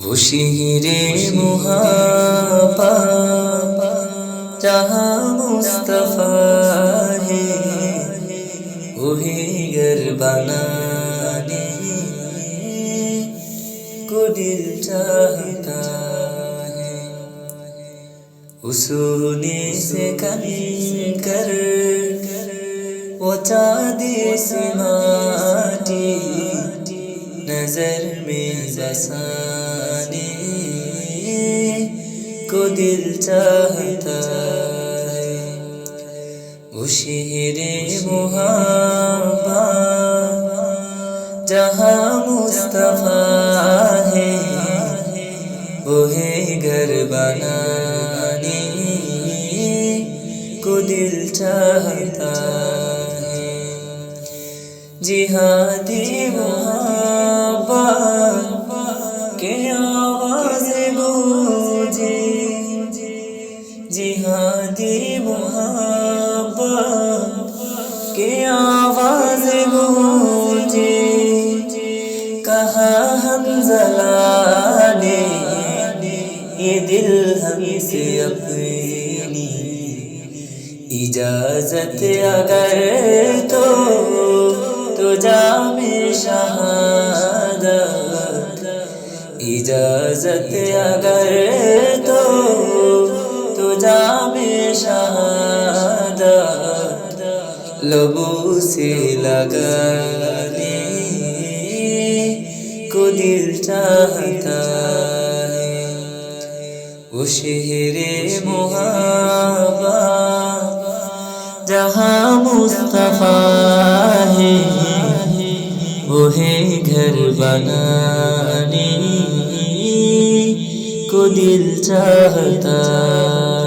वो शीरे मुहाबा जहाँ मुस्तफ़ा है वही घर बनाने को दिल चाहता है उसने से कमी कर वो चाँदी से माटी नजर में बसाने को दिल चाहता है वो शहरे मुहाबा जहाँ मुस्तफा है वो है घर बनाने को दिल चाहता है জিহাদি মহাবা কে আওয়াজ বুঝে জিহাদি মহাবা কে আওয়াজ বুঝে কাহা হম জলানে ये दिल हमसे अपनी इजाजत अगर तो জামে শাহাদাত ইজাজত अगर तो तो जामे শাহাদাত লবু সে লাগানে को दिल चाहता है वो शहरे मोहब्बत जहाँ मुस्तफ़ा है ওহে ঘর বানানি को दिल चाहता